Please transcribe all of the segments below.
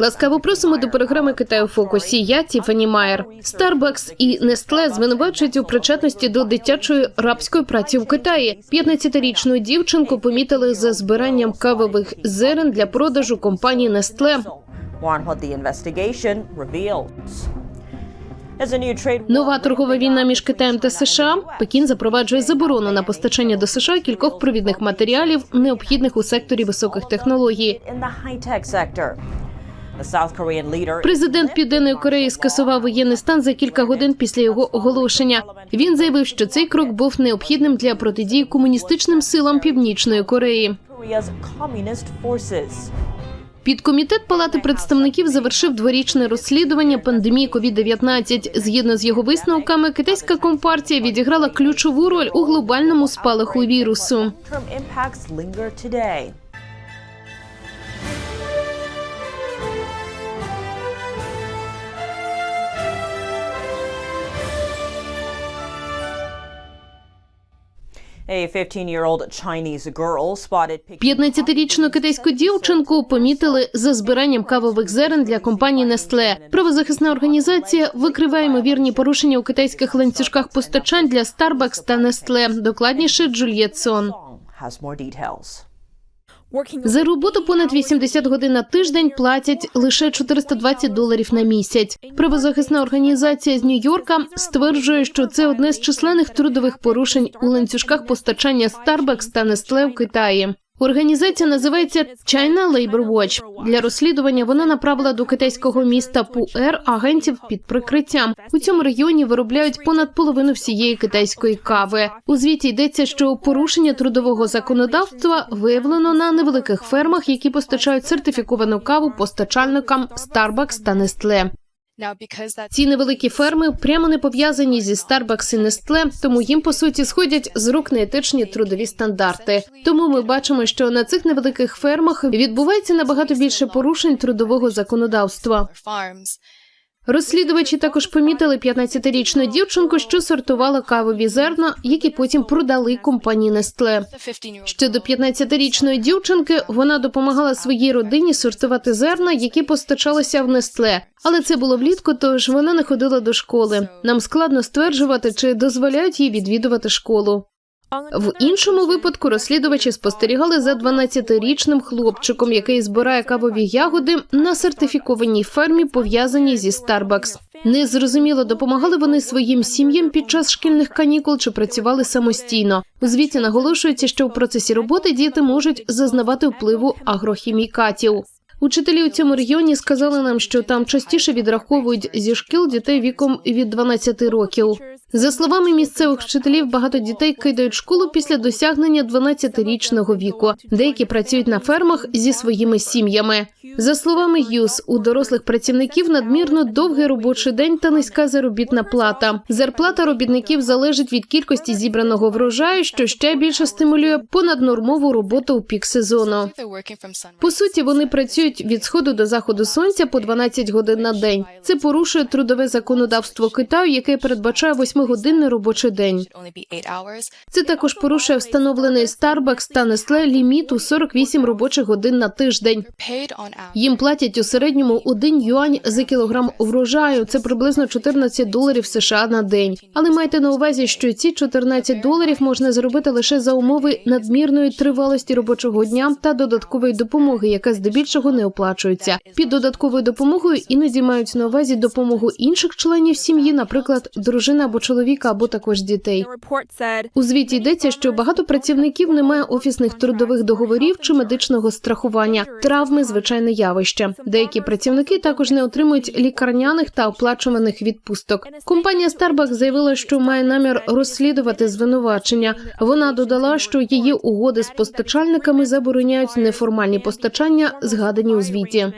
Ласкаво просимо до програми Китаю в фокусі. Я Тіфані Майер. Starbucks і Nestle звинувачують у причетності до дитячої рабської праці в Китаї. 15-річну дівчинку помітили за збиранням кавових зерен для продажу компанії Nestle. Нова торгова війна між Китаєм та США. Пекін запроваджує заборону на постачання до США кількох провідних матеріалів, необхідних у секторі високих технологій. Президент Південної Кореї скасував воєнний стан за кілька годин після його оголошення. Він заявив, що цей крок був необхідним для протидії комуністичним силам Північної Кореї. Підкомітет Палати представників завершив дворічне розслідування пандемії COVID-19. Згідно з його висновками, китайська компартія відіграла ключову роль у глобальному спалаху вірусу. 15-річну китайську дівчинку помітили за збиранням кавових зерен для компанії Nestle. Правозахисна організація викриває ймовірні порушення у китайських ланцюжках постачань для Starbucks та Nestle. Докладніше Джульєт Сон. За роботу понад 80 годин на тиждень платять лише 420 доларів на місяць. Правозахисна організація з Нью-Йорка стверджує, що це одне з численних трудових порушень у ланцюжках постачання Starbucks та Nestle в Китаї. Організація називається China Labor Watch. Для розслідування вона направила до китайського міста Пуер агентів під прикриттям. У цьому регіоні виробляють понад половину всієї китайської кави. У звіті йдеться, що порушення трудового законодавства виявлено на невеликих фермах, які постачають сертифіковану каву постачальникам Starbucks та Nestle. Ці невеликі ферми прямо не пов'язані зі Starbucks і Nestle, тому їм по суті сходять з рук неетичні трудові стандарти. Тому ми бачимо, що на цих невеликих фермах відбувається набагато більше порушень трудового законодавства. Розслідувачі також помітили 15-річну дівчинку, що сортувала кавові зерна, які потім продали компанії Nestle. The 15 year old Щодо 15-річної дівчинки, вона допомагала своїй родині сортувати зерна, які постачалися в Нестле. Але це було влітку, тож вона не ходила до школи. Нам складно стверджувати, чи дозволяють їй відвідувати школу. В іншому випадку розслідувачі спостерігали за 12-річним хлопчиком, який збирає кавові ягоди на сертифікованій фермі, пов'язаній зі Starbucks. Незрозуміло, допомагали вони своїм сім'ям під час шкільних канікул чи працювали самостійно. У звіті наголошується, що в процесі роботи діти можуть зазнавати впливу агрохімікатів. Учителі у цьому регіоні сказали нам, що там частіше відраховують зі шкіл дітей віком від 12 років. За словами місцевих вчителів, багато дітей кидають школу після досягнення 12-річного віку. Деякі працюють на фермах зі своїми сім'ями. За словами ЮС, у дорослих працівників надмірно довгий робочий день та низька заробітна плата. Зарплата робітників залежить від кількості зібраного врожаю, що ще більше стимулює понаднормову роботу у пік сезону. По суті, вони працюють від сходу до заходу сонця по 12 годин на день. Це порушує трудове законодавство Китаю, яке передбачає восьмигодинний робочий день. Це також порушує встановлений Starbucks та Nestle ліміт у 48 робочих годин на тиждень. Їм платять у середньому 1 юань за кілограм врожаю. Це приблизно 14 доларів США на день. Але майте на увазі, що ці 14 доларів можна заробити лише за умови надмірної тривалості робочого дня та додаткової допомоги, яка здебільшого не оплачується. Під додатковою допомогою іноді мають на увазі допомогу інших членів сім'ї, наприклад, дружина або чоловіка, або також дітей. У звіті йдеться, що багато працівників не має офісних трудових договорів чи медичного страхування. Травми звичайне явище. Деякі працівники також не отримують лікарняних та оплачуваних відпусток. Компанія Starbucks заявила, що має намір розслідувати звинувачення. Вона додала, що її угоди з постачальниками забороняють неформальні постачання, згадані у звіті.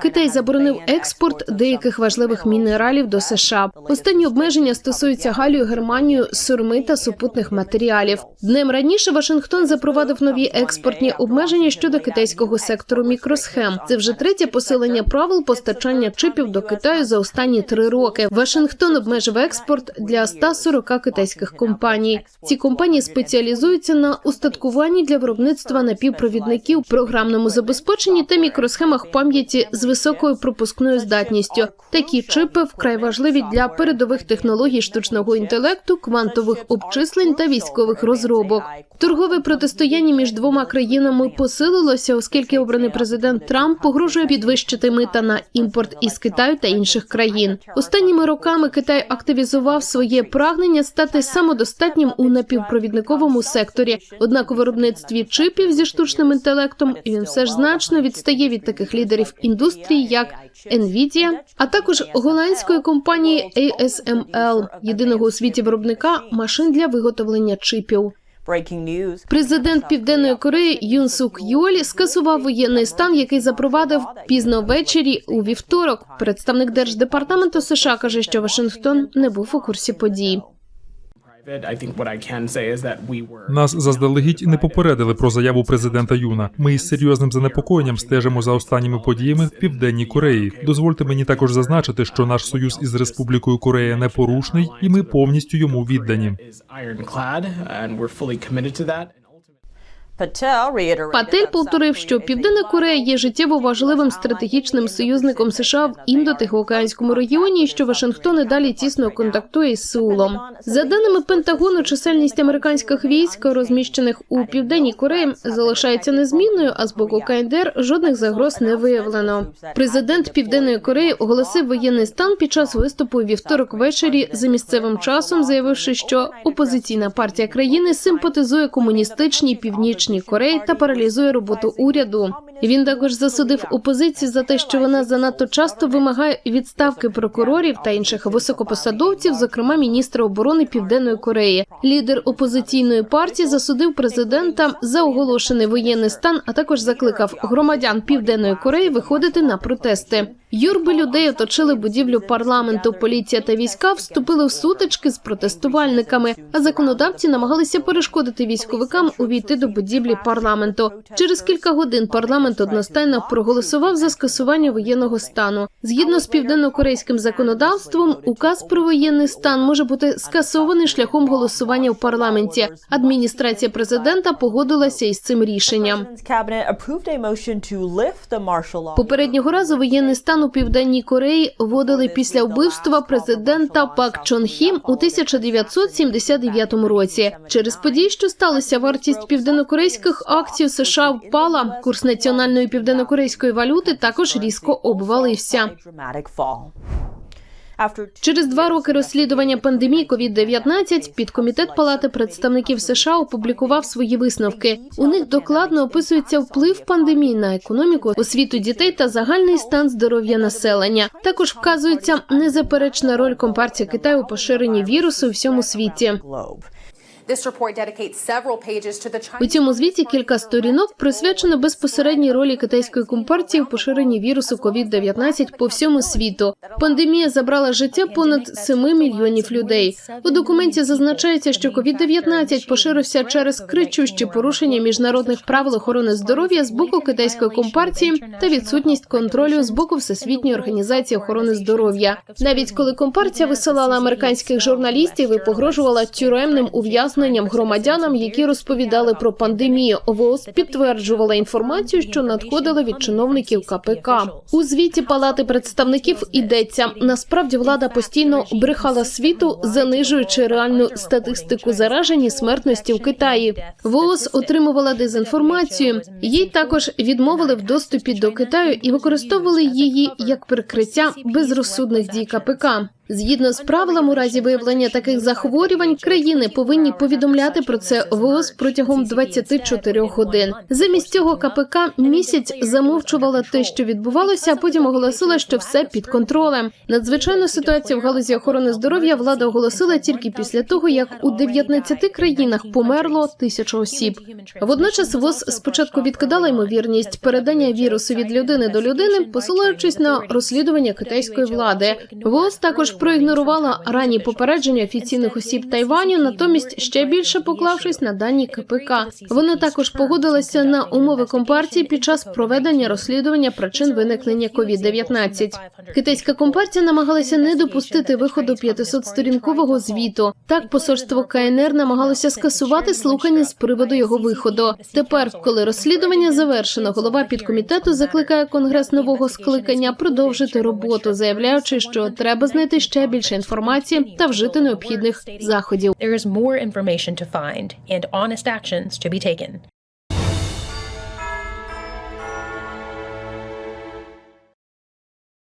Китай заборонив експорт деяких важливих мінералів до США. Останні обмеження стосуються Галію, Германію, сурми та супутних матеріалів. Днем раніше Вашингтон запровадив нові експортні обмеження щодо китайського сектору мікросхем. Це вже третє посилення правил постачання чипів до Китаю за останні три роки. Вашингтон обмежив експорт для 140 китайських компаній. Ці компанії спеціалізуються на устаткуванні для виробництва напівпровідників, програмному забезпеченні та мікросхемах пам'яті з високою пропускною здатністю. Такі чипи вкрай важливі для передових технологій штучного інтелекту, квантових обчислень та військових розробок. Торгове протистояння між двома країнами посилилося, оскільки обраний президент Трамп погрожує підвищити мита на імпорт із Китаю та інших країн. Останніми роками Китай активізував своє прагнення стати самодостатнім у напівпровідниковому секторі. Однак у виробництві чипів зі штучним інтелектом він все ж значно відстає від таких лідерів індустрії, як Nvidia, а також голландської компанії ASML, єдиного у світі виробника машин для виготовлення чипів. Президент Південної Кореї Юн Сук Йолі скасував воєнний стан, який запровадив пізно ввечері у вівторок. Представник держдепартаменту США каже, що Вашингтон не був у курсі подій. Нас заздалегідь не попередили про заяву президента Юна. Ми із серйозним занепокоєнням стежимо за останніми подіями в південній Кореї. Дозвольте мені також зазначити, що наш союз із Республікою Корея непорушний, і ми повністю йому віддані. Патель повторив, що Південна Корея є життєво важливим стратегічним союзником США в індотихоокеанському регіоні, і що Вашингтон і далі тісно контактує із Сеулом. За даними Пентагону, чисельність американських військ, розміщених у південній Кореї, залишається незмінною. А з боку КНДР жодних загроз не виявлено. Президент Південної Кореї оголосив воєнний стан під час виступу вівторок ввечері за місцевим часом, заявивши, що опозиційна партія країни симпатизує комуністичній північній Кореї та паралізує роботу уряду. Він також засудив опозицію за те, що вона занадто часто вимагає відставки прокурорів та інших високопосадовців, зокрема міністра оборони Південної Кореї. Лідер опозиційної партії засудив президента за оголошений воєнний стан, а також закликав громадян Південної Кореї виходити на протести. Юрби людей оточили будівлю парламенту. Поліція та війська вступили в сутички з протестувальниками, а законодавці намагалися перешкодити військовикам увійти до будівлі парламенту. Через кілька годин парламент одностайно проголосував за скасування воєнного стану. Згідно з південнокорейським законодавством, указ про воєнний стан може бути скасований шляхом голосування в парламенті. Адміністрація президента погодилася із цим рішенням. Попереднього разу воєнний стан у південній Кореї вводили після вбивства президента Пак Чон Хім у 1979 році. Через події, що сталися, вартість південнокорейських акцій США впала. Курс національної південнокорейської валюти також різко обвалився. Через два роки розслідування пандемії COVID-19 підкомітет Палати представників США опублікував свої висновки. У них докладно описується вплив пандемії на економіку, освіту дітей та загальний стан здоров'я населення. Також вказується незаперечна роль компартії Китаю у поширенні вірусу у всьому світі. У цьому звіті кілька сторінок присвячено безпосередній ролі китайської компартії в поширенні вірусу COVID-19 по всьому світу. Пандемія забрала життя понад 7 мільйонів людей. У документі зазначається, що COVID-19 поширився через кричущі порушення міжнародних правил охорони здоров'я з боку китайської компартії та відсутність контролю з боку Всесвітньої організації охорони здоров'я. Навіть коли компартія висилала американських журналістів і погрожувала тюремним ув'язненням громадянам, які розповідали про пандемію, ВООЗ підтверджувала інформацію, що надходила від чиновників КПК. У звіті Палати представників йдеться насправді влада постійно брехала світу, занижуючи реальну статистику заражень і смертності в Китаї. ВООЗ отримувала дезінформацію. Їй також відмовили в доступі до Китаю і використовували її як прикриття безрозсудних дій КПК. Згідно з правилами, у разі виявлення таких захворювань, країни повинні повідомляти про це ВООЗ протягом 24 годин. Замість цього КПК місяць замовчувала те, що відбувалося, а потім оголосила, що все під контролем. Надзвичайну ситуацію в галузі охорони здоров'я влада оголосила тільки після того, як у 19 країнах померло тисячу осіб. Водночас ВОЗ спочатку відкидала ймовірність передання вірусу від людини до людини, посилаючись на розслідування китайської влади. ВОЗ також проігнорувала ранні попередження офіційних осіб Тайваню, натомість ще більше поклавшись на дані КПК. Вона також погодилася на умови компартії під час проведення розслідування причин виникнення COVID-19. Китайська компартія намагалася не допустити виходу 500-сторінкового звіту. Так, посольство КНР намагалося скасувати слухання з приводу його виходу. Тепер, коли розслідування завершено, голова підкомітету закликає конгрес нового скликання продовжити роботу, заявляючи, що треба знайти ще більше інформації та вжити необхідних заходів.